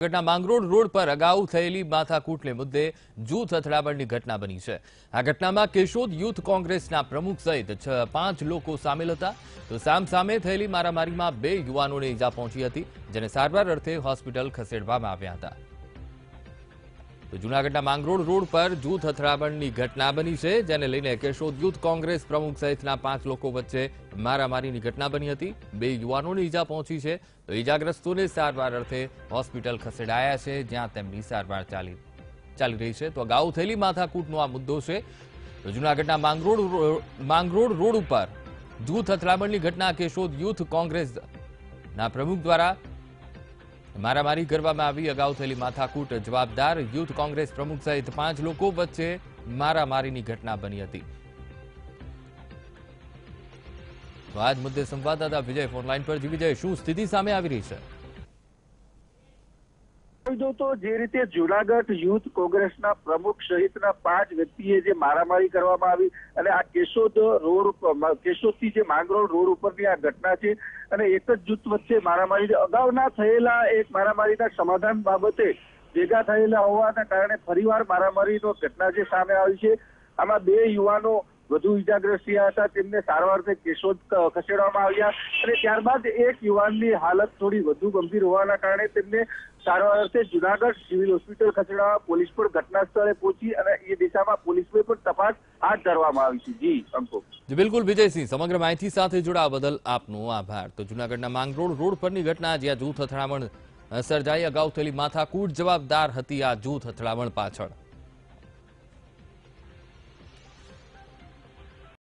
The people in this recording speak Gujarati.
ઘટના માંગરોળ રોડ પર અગાઉ થયેલી માથાકૂટને મુદ્દે જૂથ અથડામણની ઘટના બની છે. આ ઘટનામાં કેશોદ યુથ કોંગ્રેસના પ્રમુખ સહિત છ, પાંચ લોકો સામેલ હતા. તો સામસામે થયેલી મારામારીમાં બે યુવાનોને ઈજા પહોંચી હતી, જેને સારવાર અર્થે હોસ્પિટલ ખસેડવામાં આવ્યા હતા. તો જૂનાગઢના માંગરોળ રોડ પર જૂથ અથડામણની ઘટના બની છે, જેને લઈને કેશોદ યુથ કોંગ્રેસ પ્રમુખ સહિતના પાંચ લોકો વચ્ચે મારામારીની ઘટના બની હતી. બે યુવાનોને ઈજા પહોંચી છે. તો ઈજાગ્રસ્તોને સારવાર અર્થે હોસ્પિટલ ખસેડાયા છે, જ્યાં તેમની સારવાર ચાલી ચાલી રહી છે. તો અગાઉ થયેલી માથાકૂટનો આ મુદ્દો છે. જૂનાગઢના માંગરોળ માંગરોળ રોડ ઉપર જૂથ અથડામણની ઘટના કેશોદ યુથ કોંગ્રેસના પ્રમુખ દ્વારા મારામારી કરવામાં આવી, અગાઉ થયેલી માથાકૂટ જવાબદાર યુથ કોંગ્રેસ પ્રમુખ સહિત પાંચ લોકો વચ્ચે મારામારીની ઘટના બની હતી. તો આજ મુદ્દે સંવાદદાતા વિજય ફોનલાઈન પર વિજય શું સ્થિતિ સામે આવી રહી છે? કહી તો જે રીતે જુનાગઢ યુથ કોંગ્રેસના પ્રમુખ સહિતના પાંચ વ્યક્તિએ જે મારામારી કરવામાં આવી અને આ કેશોદ રોડ કેશોદથી જે માંગરોળ રોડ ઉપરની આ ઘટના છે અને એક જ જૂથ વચ્ચે મારામારી અગાઉના થયેલા એક મારામારીના સમાધાન બાબતે ભેગા થયેલા હોવાના કારણે ફરીવાર મારામારીનો ઘટના જે સામે આવી છે. આમાં બે યુવાનો વધુ ઈજાગ્રસ્ત થયા હતા. તેમને સારવાર અર્થે કેશોદ ખસેડવામાં આવ્યા અને ત્યારબાદ એક યુવાનની હાલત થોડી વધુ ગંભીર હોવાના કારણે તેમને સારવાર અર્થે જુનાગઢ સિવિલ હોસ્પિટલ ખસેડવા પોલીસ પણ ઘટના સ્થળે પહોંચી અને એ દિશામાં પોલીસને પણ તપાસ હાથ ધરવામાં આવી છે. જી, અંકુ. બિલકુલ, વિજયસિંહ, સમગ્ર માહિતી સાથે જોડાવા બદલ આપનો આભાર. તો જુનાગઢના માંગરોળ રોડ પરની ઘટના, જ્યાં જૂથ અથડામણ સર્જાઈ. અગાઉ થયેલી માથાકૂટ જવાબદાર હતી આ જૂથ અથડામણ પાછળ.